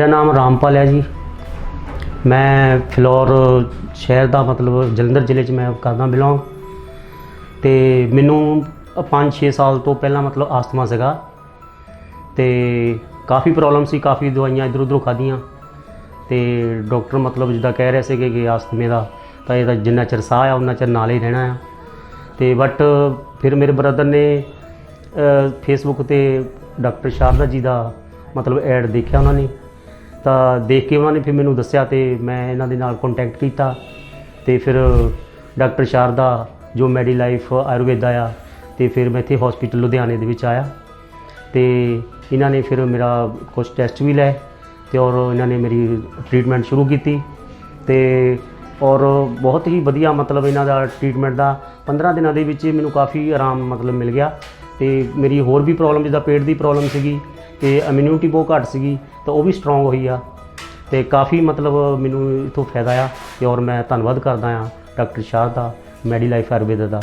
ਮੇਰਾ ਨਾਮ ਰਾਮਪਾਲ ਹੈ ਜੀ। ਮੈਂ ਫਿਲੌਰ ਸ਼ਹਿਰ ਦਾ ਮਤਲਬ ਜਲੰਧਰ ਜ਼ਿਲ੍ਹੇ 'ਚ ਮੈਂ ਕਰਦਾ ਬਿਲੋਂਗ। ਤੇ ਮੈਨੂੰ 5-6 ਸਾਲ ਤੋਂ ਪਹਿਲਾਂ ਮਤਲਬ ਆਸਥਮਾ ਸੀਗਾ। ਤੇ ਕਾਫੀ ਪ੍ਰੋਬਲਮ ਸੀ, ਕਾਫੀ ਦਵਾਈਆਂ ਇਧਰ ਉਧਰੋਂ ਖਾਧੀਆਂ। ਤੇ ਡਾਕਟਰ ਮਤਲਬ ਜਿੱਦਾਂ ਕਹਿ ਰਹੇ ਸੀਗੇ ਕਿ ਆਸਥਮੇ ਦਾ, ਤਾਂ ਇਹਦਾ ਜਿੰਨਾ ਚਿਰ ਸਾਹ ਆ ਉਹਨਾਂ ਚਿਰ ਨਾਲ ਹੀ ਰਹਿਣਾ ਆ। ਤੇ ਬਟ ਫਿਰ ਮੇਰੇ ਬ੍ਰਦਰ ਨੇ ਫੇਸਬੁੱਕ ਤੇ ਡਾਕਟਰ ਸ਼ਾਰਦਾ ਜੀ ਦਾ ਮਤਲਬ ਐਡ ਦੇਖਿਆ ਉਹਨਾਂ ਨੇ। ਤਾਂ ਦੇਖ ਕੇ ਉਹਨਾਂ ਨੇ ਫਿਰ ਮੈਨੂੰ ਦੱਸਿਆ ਤੇ ਮੈਂ ਇਹਨਾਂ ਦੇ ਨਾਲ ਕੰਟੈਕਟ ਕੀਤਾ ਤੇ ਫਿਰ ਡਾਕਟਰ ਸ਼ਾਰਦਾ, ਜੋ ਮੈਡੀ ਲਾਈਫ ਆਯੁਰਵੇਦਾ ਆ, ਤੇ ਫਿਰ ਮੈਂ ਇੱਥੇ ਹਸਪੀਟਲ ਲੁਧਿਆਣੇ ਦੇ ਵਿੱਚ ਆਇਆ ਤੇ ਇਹਨਾਂ ਨੇ ਫਿਰ ਮੇਰਾ ਕੁਝ ਟੈਸਟ ਵੀ ਲਏ ਤੇ ਔਰ ਇਹਨਾਂ ਨੇ ਮੇਰੀ ਟ੍ਰੀਟਮੈਂਟ ਸ਼ੁਰੂ ਕੀਤੀ ਤੇ ਔਰ ਬਹੁਤ ਹੀ ਵਧੀਆ ਮਤਲਬ ਇਹਨਾਂ ਦਾ ਟ੍ਰੀਟਮੈਂਟ ਦਾ 15 ਦਿਨਾਂ ਦੇ ਵਿੱਚ ਮੈਨੂੰ ਕਾਫੀ ਆਰਾਮ ਮਤਲਬ ਮਿਲ ਗਿਆ ਤੇ ਮੇਰੀ ਹੋਰ ਵੀ ਪ੍ਰੋਬਲਮ ਜਿੱਦਾਂ ਪੇਟ ਦੀ ਪ੍ਰੋਬਲਮ ਸੀਗੀ ਤੇ ਇਮਿਊਨਿਟੀ ਬਹੁਤ ਘੱਟ ਸੀਗੀ, ਤਾਂ ਉਹ ਵੀ ਸਟਰੋਂਗ ਹੋਈ ਆ। ਤੇ ਕਾਫੀ ਮਤਲਬ ਮੈਨੂੰ ਇਥੋਂ ਫਾਇਦਾ ਆ ਤੇ ਔਰ ਮੈਂ ਧੰਨਵਾਦ ਕਰਦਾ ਆ ਡਾਕਟਰ ਸ਼ਾਹ ਦਾ ਮੈਡੀ ਲਾਈਫ ਆਯੁਰਵੇਦ ਦਾ।